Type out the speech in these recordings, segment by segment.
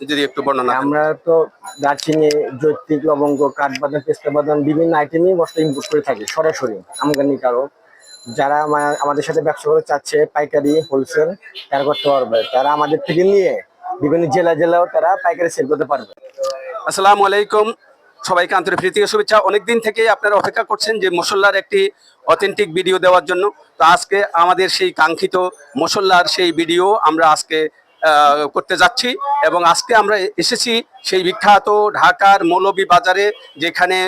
যদি একটু বর্ণনা আমরা তো দারচিনি জৈত্রিক লবঙ্গ কাঠবাদাম পেস্তা বাদাম বিভিন্ন আইটেমই মশলা ইম্পোর্ট করে থাকি সরাসরি। আমদানি কারও। যারা আমাদের সাথে ব্যবসা করতে চাচ্ছে পাইকারি হোলসেল তারা করতে পারবে। তারা আমাদের থেকে নিয়ে বিভিন্ন জেলা জেলাও তারা পাইকারি সেল করতে পারবে। আসসালামু আলাইকুম। সবাইকে আন্তরিক প্রীতি শুভেচ্ছা। অনেকদিন থেকে আপনারা অপেক্ষা করছেন যে মশলার একটি অথেন্টিক ভিডিও দেওয়ার জন্য। তো আজকে আমাদের সেই কাঙ্ক্ষিত মশলার সেই ভিডিও আমরা আজকে করতে যাচ্ছি এবং আজকে আমরা এসেছি সেই বিখ্যাত ঢাকার মৌলবী বাজারে যেখানে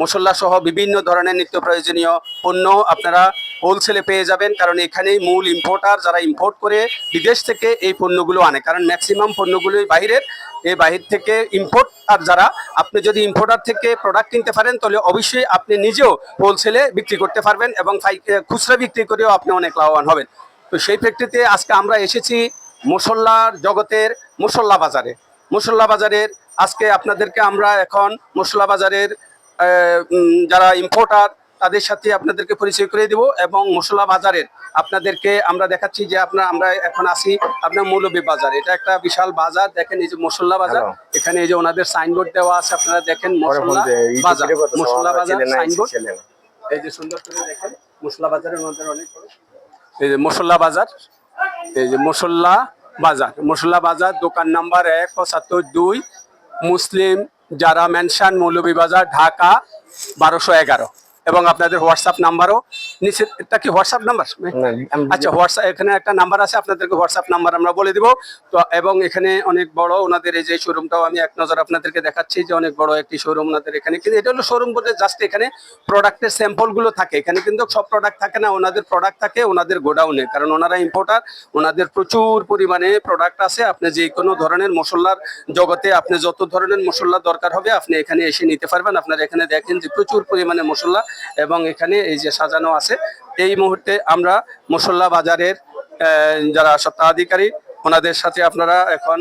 মশলা সহ বিভিন্ন ধরনের নিত্য প্রয়োজনীয় পণ্য আপনারা হোলসেলে পেয়ে যাবেন, কারণ এখানেই মূল ইম্পোর্টার যারা ইম্পোর্ট করে বিদেশ থেকে এই পণ্যগুলো আনে। কারণ ম্যাক্সিমাম পণ্যগুলোই বাইরের এই বাহির থেকে ইম্পোর্ট আর যারা, আপনি যদি ইম্পোর্টার থেকে প্রোডাক্ট কিনতে পারেন, তাহলে অবশ্যই আপনি নিজেও হোলসেলে বিক্রি করতে পারবেন এবং খুচরা বিক্রি করেও আপনি অনেক লাভবান হবেন। তো সেই প্রেক্ষিতে আজকে আমরা এসেছি মশলার জগতের মুসল্লা বাজারে। মুসল্লা বাজারের আজকে আপনাদেরকে আমরা এখন মশলা বাজারের যারা ইম্পোর্টার তাদের সাথে আপনাদেরকে পরিচয় করে দেব এবং মশলা বাজারের আপনাদেরকে আমরা দেখাচ্ছি যে আপনার আমরা এখন আসি আপনার মৌলবী বাজার। এটা একটা বিশাল বাজার দেখেন এই যে মশলা বাজার। এখানে এই যে ওনাদের সাইনবোর্ড দেওয়া আছে আপনারা দেখেন মশলা এই বাজার। মশলা বাজার সাইনবোর্ড এই যে সুন্দর করে দেখেন মশলা বাজারের মধ্যে অনেক এই যে মশলা বাজার এই যে মশলা বাজার মশলা বাজার, দোকান নাম্বার এক দুই, মুসলিম, যারা মৌলবি বাজার ঢাকা, বারোশো এগারো। এবং আপনাদের হোয়াটসঅ্যাপ নাম্বারও নিচে এটা কি হোয়াটসঅ্যাপ নাম্বার আচ্ছা হোয়াটসঅ্যাপ এখানে একটা নাম্বার আছে আপনাদেরকে হোয়াটসঅ্যাপ নাম্বার আমরা বলে দিব। তো এবং এখানে অনেক বড় ওনাদের এই যে শোরুমটাও আমি এক নজর আপনাদেরকে দেখাচ্ছি যে অনেক বড় একটি শোরুম ওনাদের এখানে। কিন্তু এটা হলো শোরুম বলতে জাস্ট এখানে প্রোডাক্টের স্যাম্পলগুলো থাকে। এখানে কিন্তু সব প্রোডাক্ট থাকে না ওনাদের প্রোডাক্ট থাকে ওনাদের গোডাউনে কারণ ওনারা ইম্পোর্টার ওনাদের প্রচুর পরিমাণে প্রোডাক্ট আছে। আপনি যে কোনো ধরনের মশলার জগতে আপনি যত ধরনের মশলা দরকার হবে আপনি এখানে এসে নিতে পারবেন। আপনারা এখানে দেখেন যে প্রচুর পরিমাণে মশলা এবং এখানে এই যে সাজানো আছে, এই মুহূর্তে আমরা মশলা বাজারের যারা সত্ত্বাধিকারী ওনাদের সাথে আপনারা এখন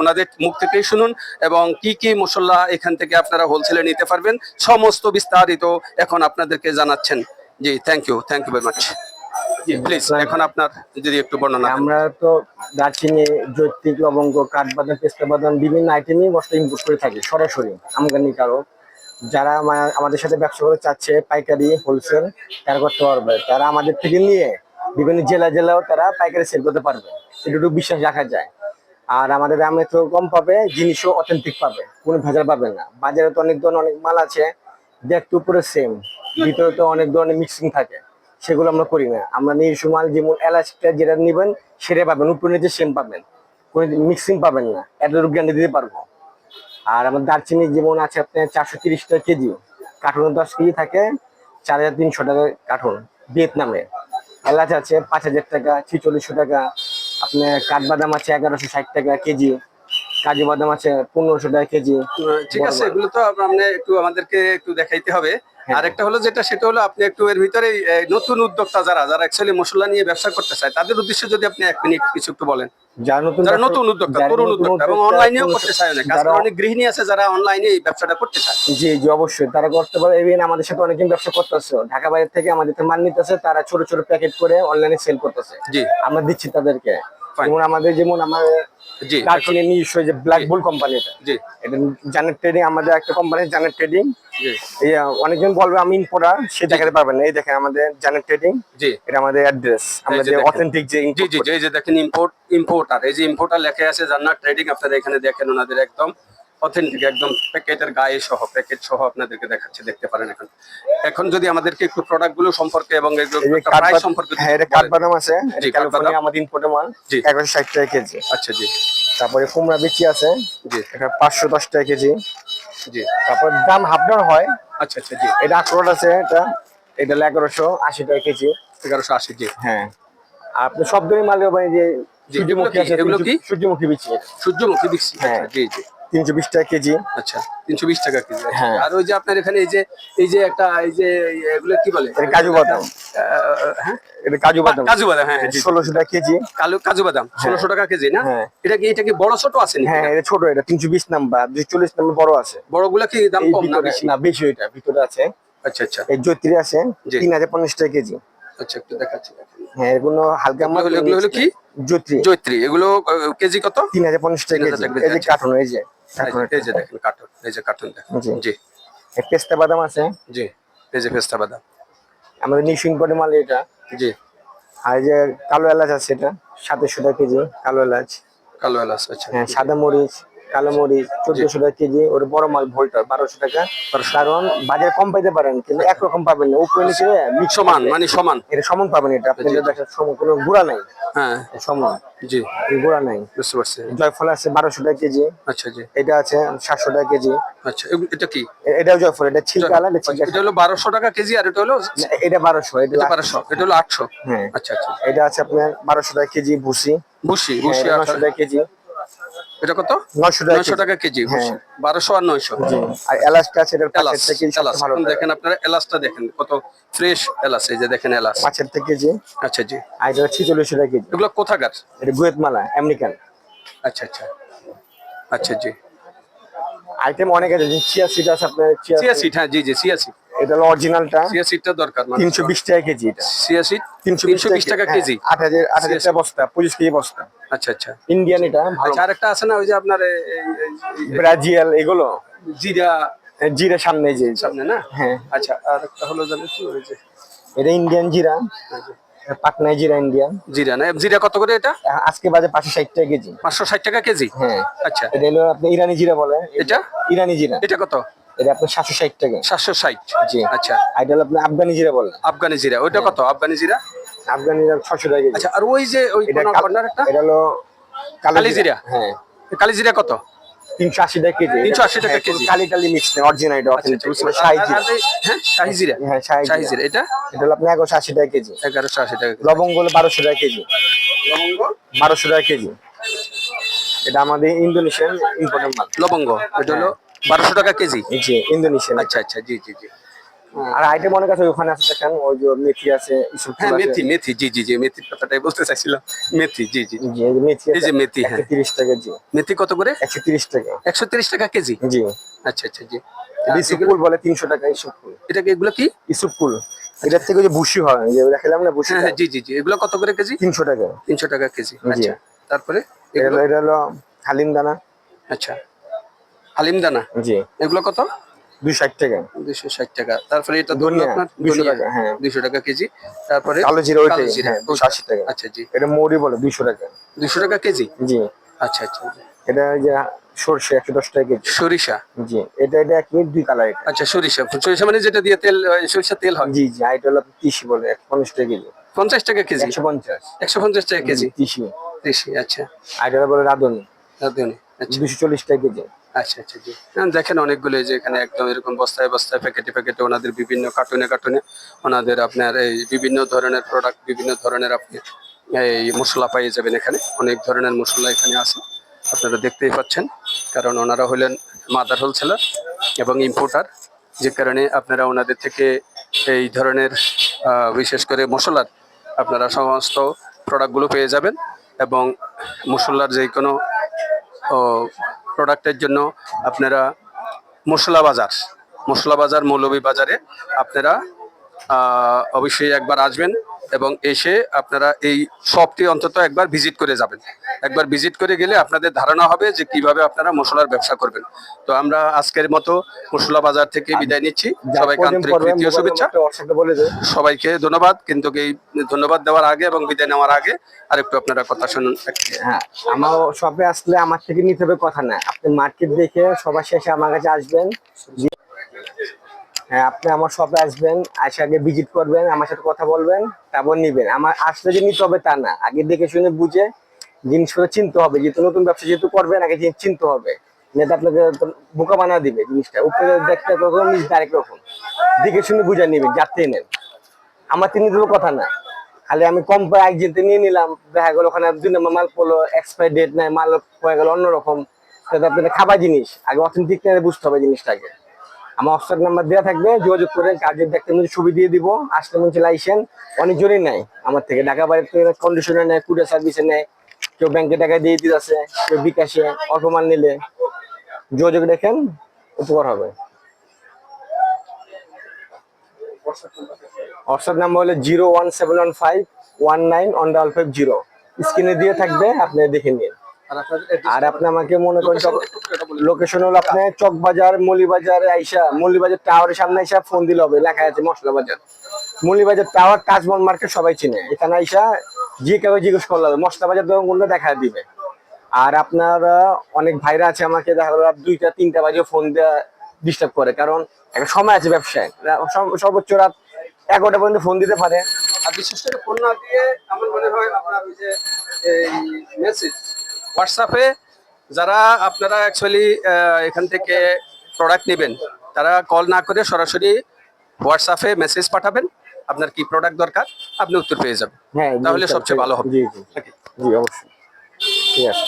ওনাদের মুখ থেকেই শুনুন এবং কি কি মশলা এখান থেকে আপনারা হোলসেলে নিতে পারবেন, সমস্ত বিস্তারিত এখন আপনাদেরকে জানাচ্ছেন। জি thank you thank you very much এখন আপনার যদি একটু বর্ণনা আমরা তো দারচিনি জৈত্রিক লবঙ্গ, কাঠবাদাম, পেস্তা বাদাম, বিভিন্ন আইটেমই মশলা ইম্পোর্ট করে থাকি, সরাসরি, আমদানি কারও যারা আমাদের সাথে ব্যবসা করতে চাচ্ছে, পাইকারি হোলসেল তারা করতে পারবে। তারা আমাদের থেকে নিয়ে বিভিন্ন জেলা জেলাও তারা পাইকারি সেল করতে পারবে। এটুকু বিশ্বাস রাখা যায়। আর আমাদের দামে তো কম পাবে, জিনিসও অথেন্টিক পাবে, কোনো ভেজাল পাবে না। বাজারে তো অনেক ধরনের অনেক মাল আছে দেখতে উপরে সেম ভিতরে তো অনেক ধরনের মিক্সিং থাকে, সেগুলো আমরা করি না। আমরা নিজস্ব মাল যেমন এলাচটা যেটা নেবেন সেটা পাবেন। উপরে নিচে সেম পাবেন। কোনো মিক্সিং পাবেন না। এতটুকু গ্যারান্টি দিতে পারব। আর আমার দারচিনি যেমন আছে আপনার চারশো তিরিশ টাকা কেজি। কার্টুনে দশ কেজি থাকে চার হাজার তিনশো টাকা কার্টুন ভিয়েতনামে। এলাচ আছে পাঁচ হাজার টাকা ছিচল্লিশশো টাকা আপনার কাঠবাদাম আছে এগারোশো ষাট টাকা কেজি কাজু বাদাম আছে পনেরোশো টাকা কেজি। ঠিক আছে এগুলো তো আপনি একটু আমাদেরকে একটু দেখাইতে হবে। হ্যাঁ। আরেকটা হলো যেটা সেটা হলো আপনি একটু এর ভিতরে নতুন উদ্যোক্তা যারা যারা অ্যাকচুয়ালি মশলা নিয়ে ব্যবসা করতে চায় তাদের উদ্দেশ্যে যদি আপনি এক মিনিট কিছু একটু বলেন। যারা নতুন উদ্যোক্তা তরুণ উদ্যোক্তা এবং অনলাইনেও করতে চায় অনেক অনেক গৃহিণী আছে যারা অনলাইনে এই ব্যবসাটা করতে চায়। জি জি অবশ্যই তারা করতে পারে। ইভেন আমাদের সাথে অনেকজন ব্যবসা করতেছে। ঢাকা বাইরে থেকে আমাদের মাল নিতেছে তারা ছোট ছোট প্যাকেট করে অনলাইনে সেল করতেছে। জি। আমরা দিচ্ছি তাদেরকে. যেমন আমাদের যেমন আমার দার্জিলিং নিজস্ব যে ব্ল্যাক বুল কোম্পানি এটা এটা জানেট ট্রেডিং আমাদের একটা কোম্পানি ট্রেডিং এই অনেকজন বলবে আমি ইম্পোর্টার সে দেখাতে পারবেন না। এই দেখেন আমাদের জানের ট্রেডিং এটা আমাদের অ্যাড্রেস আমাদের অথেন্টিক যে জি জি যে দেখেন ইম্পোর্ট ইম্পোর্টার এই যে ইম্পোর্টার লেখা আছে জান্নাত ট্রেডিং আপনারা এখানে দেখেন ওনাদের একদম অথেন্টিক একদম প্যাকেটের গায়ে সহ প্যাকেট সহ আপনাদেরকে দেখাচ্ছে দেখতে পারেন এখন। এখন যদি আমাদেরকে একটু প্রোডাক্টগুলো সম্পর্কে এবং প্রাইস সম্পর্কে হ্যাঁ এটা। কাঠবাদাম আছে ক্যালিফোর্নিয়া আমাদের মাল জি। একশো ষাট টাকা কেজি। আচ্ছা জি। তারপরে কুমড়া বিচি আছে জি। এটা পাঁচশো দশ টাকা কেজি। জি। তারপর দাম হাফ ডাউন হয়। আচ্ছা আচ্ছা জি। এটা আখরোট আছে এটা এটা হলো এগারোশো আশি টাকা কেজি। এগারোশো আশি জি। হ্যাঁ। আর আপনি সব ধরনের মাল পাবেন যে সূর্যমুখী আছে? এগুলো কি? সূর্যমুখী বিচি। সূর্যমুখী বিক্সি হ্যাঁ। জি জি। তিনশো বিশ টাকা কেজি। আচ্ছা তিনশো বিশ টাকা কেজি। আচ্ছা। হ্যাঁ। আর ওই যে আপনার এখানে এই যে এই যে একটা এই যে এগুলো কি বলে? এটা কাজু বাদাম। হ্যাঁ? এটা কাজু বাদাম। কাজু বাদাম হ্যাঁ হ্যাঁ। ষোলোশো টাকা কেজি। কালু কাজু বাদাম ষোলোশো টাকা কেজি না? হ্যাঁ। এটা কি এটা কি বড় ছোট আছে হ্যাঁ এটা ছোট এটা তিনশো বিশ নাম্বার দুশো চল্লিশ নাম্বার বড় আছে। বড়গুলা কি দাম কম না বেশি? না বেশি ওইটা ভিতরে আছে। আচ্ছা আচ্ছা। এই জৈত্রী আছে। তিন হাজার পঞ্চাশ টাকা কেজি। আচ্ছা একটু দেখাচ্ছি হ্যাঁ এগুলো হালকা এগুলো হলো- এগুলো হলো কি? জৈত্রী জৈত্রী এগুলো কেজি কত? তিন হাজার পঞ্চাশ টাকা কেজি। এই যে। কার্টুন এই যে এই যে- দেখেন কার্টুন এই যে কার্টুন দেখেন। জি। পেস্তা বাদাম আছে। জি এই যে পেস্তা বাদাম। আমাদের মাল এটা। জি। আর এই যে কালো এলাচ আছে এটা সাতাশশো টাকা কেজি কালো এলাচ। কালো এলাচ আচ্ছা। হ্যাঁ সাদা মরিচ। কালো মরিচ চোদ্দশো টাকা কেজি ওর বড় মাল ভোল্টার বারোশো টাকা। কারণ বাজারে কম পাইতে পারেন কিন্তু একরকম পাবেন না। উপরে নিচে সমান মানে সমান। এটা সমান পাবেন এটা। আপনি। দেখেন সমান কোনো গুড়া নাই। হ্যাঁ। সমান। জি। গুড়া নাই। বুঝতে পারছি। জয়ফল আছে বারোশো টাকা কেজি। আচ্ছা জি। এটা আছে সাতশো টাকা কেজি। আচ্ছা এটা কি? এ- এটাও জয়ফল এটা ছিলকা আলাদা ছিলকা। এটা হলো বারোশো টাকা কেজি আর এটা হলো এটা বারোশো এটা বারোশো এটা হলো আটশো। হ্যাঁ। আচ্ছা আচ্ছা। এটা আছে আপনার বারোশো টাকা কেজি ভুসি। বুসি হ্যাঁ, টাকা কেজি। এটা কত? নশো টাকা নয়শো কেজি। টাকা কেজি বুসি বারোশো আর নয়শো। জি। আর এলাচটা আছে এটা এলাচ থেকে এলাচ। দেখেন আপনারা এলাচটা দেখেন কত ফ্রেশ এলাচ এই যে দেখেন এলাচ। পাঁচের থেকে কেজি আচ্ছা জি। আর এটা ছিচল্লিশশো টাকা কেজি। এগুলো কোথাকার? এটা গুয়েতমালা আমেরিকান। আচ্ছা আচ্ছা। আচ্ছা জি। আইটেম অনেক আছে চিয়া সিড আছে আপনার চিয়া সিট হ্যাঁ জি জি সিয়া সিট এটা হলো অরিজিনালটা সিয়া সিটটা দরকার মানে তিনশো বিশ টাকা কেজি এটা। সিয়া সিট তিনশো তিনশো বিশ টাকা কেজি। হ্যাঁ, আট হাজার আট হাজার টাকা বস্তা পঁচিশ কেজি বস্তা। আচ্ছা আচ্ছা। ইন্ডিয়ান এটা আচ্ছা আরেকটা আছে না ওই যে আপনার ব্রাজিল এগুলো। জিরা। জিরা সামনে যে। সামনে না? হ্যাঁ। আচ্ছা আর একটা হলো জানেন কি যে। এটা ইন্ডিয়ান জিরা। এই পাটনায় জিরা ইন্ডিয়ান জিরা না? জিরা কত করে এটা? আজকে বাজে পাঁচশো ষাট টাকা কেজি। পাঁচশো ষাট টাকা কেজি? হ্যাঁ। আচ্ছা। এটা হলো আপনি ইরানি জিরা বলে। এটা? ইরানি জিরা। এটা কত? এটা আপনার সাতশো ষাট টাকা। সাতশো ষাট। জি। আচ্ছা। আপনি আফগানি জিরা বলে। আফগানি জিরা। ওইটা কত? আফগানি জিরা? আফগানি জিরা ছশো টাকা আচ্ছা আর ওই যে ওই কর্নার কর্নার একটা? এটা হলো কালি জিরা? হ্যাঁ। কালি জিরা কত? তিনশো আশি টাকা কেজি। 380 টাকা হ্যাঁ, কেজি। কালি টালি মিক্স নেই অরিজিনাল এটা আচ্ছা। শাহী জিরা। এই- হ্যাঁ শাহি জিরা। হ্যাঁ জিরা। এটা? এটা হলো এগারোশো আশি টাকা কেজি। এগারোশো আশি টাকা লবঙ্গ হলো বারোশো টাকা কেজি। লবঙ্গ? বারোশো টাকা কেজি। এটা আমাদের ইন্দোনেশিয়ান ইম্পোর্টেন্ট মাল লবঙ্গ। এটা হলো বারোশো টাকা কেজি? জি ইন্দোনেশিয়ান। আচ্ছা আচ্ছা জি জি জি। আর আইটেম অনেক আছে ওখানে আছে দেখেন ওই যে মেথি আছে হ্যাঁ মেথি মেথি জি জি জি মেথির কথাটাই বলতে চাইছিলাম। মেথি জি জি। মেথি এই যে মেথি, হ্যাঁ। তিরিশ টাকা জি মেথি কত করে? একশো তিরিশ টাকা। একশো তিরিশ টাকা কেজি? জি। আচ্ছা আচ্ছা জি। ইসুপ ফুল বলে তিনশো টাকা ইসুপ ফুল। এটা এগুলো কি? ইসুপ ফুল। এটার থেকে যে ভুসি হয় যে দেখালাম না ভুসি হ্যাঁ হ্যাঁ জি জি জি। এগুলো কত করে কেজি? তিনশো টাকা। তিনশো টাকা কেজি। আচ্ছা তারপরে এটা হলো- এটা হলো হালিম দানা। আচ্ছা। হালিম দানা জি। এগুলো কত? দুই ষাট টাকা। দুইশো ষাট টাকা। তারপরে এটা ধরুন আপনার 200 টাকা, হ্যাঁ। 200 টাকা কেজি। তারপরে কালো জিরা হ্যাঁ, ওইটা। 280 টাকা। আচ্ছা জি। এটা মৌরি বলে দুইশো টাকা। দুশো টাকা কেজি? জি। আচ্ছা আচ্ছা এটা যে সর্ষে একশো দশ টাকা কেজি। সরিষা? জি। এটা এটা এক মিনিট দুই কালার এটা। আচ্ছা সরিষা। সরিষা মানে যেটা দিয়ে তেল সরিষা তেল হয়? জি জি। এটা হলো তিসি বলে একশো পঞ্চাশ টাকা কেজি। পঞ্চাশ টাকা কেজি? একশো পঞ্চাশ। একশো পঞ্চাশ টাকা কেজি? তিসি। আচ্ছা। আর এটা বলে রাঁধুনি। রাঁধুনি আচ্ছা। দুশো চল্লিশ টাকা কেজি। আচ্ছা আচ্ছা জি। দেখেন অনেকগুলো যে এখানে একদম এরকম বস্তায় বস্তায় প্যাকেটে প্যাকেটে ওনাদের বিভিন্ন কার্টুনে কার্টুনে ওনাদের আপনার এই বিভিন্ন ধরনের প্রোডাক্ট বিভিন্ন ধরনের আপনি এই মশলা পাইয়ে যাবেন এখানে। অনেক ধরনের মশলা এখানে আছে, আপনারা দেখতেই পাচ্ছেন। কারণ ওনারা হলেন মাদার হোলসেলার এবং ইম্পোর্টার যে কারণে আপনারা ওনাদের থেকে এই ধরনের বিশেষ করে মশলার আপনারা সমস্ত প্রোডাক্টগুলো পেয়ে যাবেন এবং মশলার যে কোনো প্রোডাক্টের জন্য আপনারা মশলা বাজার মশলা বাজার মৌলভী বাজারে আপনারা অবশ্যই একবার আসবেন। এবং এসে আপনারা এই শপটি অন্তত একবার ভিজিট করে যাবেন। একবার ভিজিট করে গেলে আপনাদের ধারণা হবে যে কীভাবে আপনারা মশলার ব্যবসা করবেন। তো আমরা আজকের মতো মশলা বাজার থেকে বিদায় নিচ্ছি। সবাইকে আন্তরিক ও শুভেচ্ছা। সবাইকে ধন্যবাদ। কিন্তু এই ধন্যবাদ দেওয়ার আগে এবং বিদায় নেওয়ার আগে আরেকটু আপনারা কথা শুনুন। হ্যাঁ আমার শপে আসলে আমার থেকে নিতে হবে কথা না। আপনি মার্কেট দেখে সবার শেষে আমার কাছে আসবেন। হ্যাঁ আপনি আমার শপে আসবেন আসে আগে ভিজিট করবেন, আমার সাথে কথা বলবেন, তারপর নিবেন। আমার আসলে যে নিতে হবে তা না। আগে দেখে শুনে বুঝে জিনিসগুলো চিনতে হবে। যেহেতু নতুন ব্যবসা যেহেতু করবেন, আগে জিনিস চিনতে হবে। নেতা আপনাকে বোকা বানা দিবে জিনিসটা। উপরে দেখতে নিচে আরেক রকম দেখে শুনে বুঝে নিবেন যাতে নেন। আমার তিনি দিল কথা না। খালি আমি কম পাই একজনতে নিয়ে নিলাম। দেখা গেল ওখানে দুই নম্বর মাল পড়ল এক্সপায়ার ডেট নাই, মাল হয়ে গেল অন্যরকম। সেটা আপনাদের খাবার জিনিস। আগে অথেন্টিক বুঝতে হবে জিনিসটাকে। আমার হোয়াটসঅ্যাপ নাম্বার দেওয়া থাকবে, যোগাযোগ করে কাজের দেখতে মধ্যে ছবি দিয়ে দিব। আসলে মনে চলে আইসেন অনেকজনই নেয়। আমার থেকে ঢাকা থেকে কন্ডিশনে নেয়, কুরিয়ার সার্ভিসে নেয়। কেউ ব্যাংকে টাকা দিয়ে দিতেছে, কেউ বিকাশে অটো মাল নিলে। যোগাযোগ দেখেন, উপকার হবে। হোয়াটসঅ্যাপ নাম্বার হলো zero one seven one five one nine one double five zero স্ক্রিনে দিয়ে থাকবে, আপনি দেখে নিন। আর আপনি আমাকে মনে করেন। লোকেশন হলো আপনি চকবাজার মলিবাজার আইসা মলিবাজার টাওয়ারের সামনে আইসা ফোন দিলে হবে লেখা আছে মশলা বাজার মলিবাজার টাওয়ার তাজমহল মার্কেট সবাই চিনে। এখানে আইসা যে কেউ জিজ্ঞেস করলে হবে মশলা বাজার দোকান কোনটা দেখা দিবে। আর আপনার অনেক ভাইরা আছে আমাকে দেখা গেলো দুইটা তিনটা বাজে ফোন দেওয়া ডিস্টার্ব করে। কারণ একটা সময় আছে ব্যবসায়। সর্বোচ্চ রাত এগারোটা পর্যন্ত ফোন দিতে পারে। আর বিশেষ করে ফোন না দিয়ে আমার মনে হয় আপনার ওই যে এই মেসেজ হোয়াটসঅ্যাপে যারা আপনারা অ্যাকচুয়ালি এখান থেকে প্রোডাক্ট নেবেন তারা কল না করে সরাসরি হোয়াটসঅ্যাপে মেসেজ পাঠাবেন আপনার কি প্রোডাক্ট দরকার আপনি উত্তর পেয়ে যাবেন। হ্যাঁ তাহলে সবচেয়ে ভালো হবে। জি অবশ্যই। ঠিক আছে।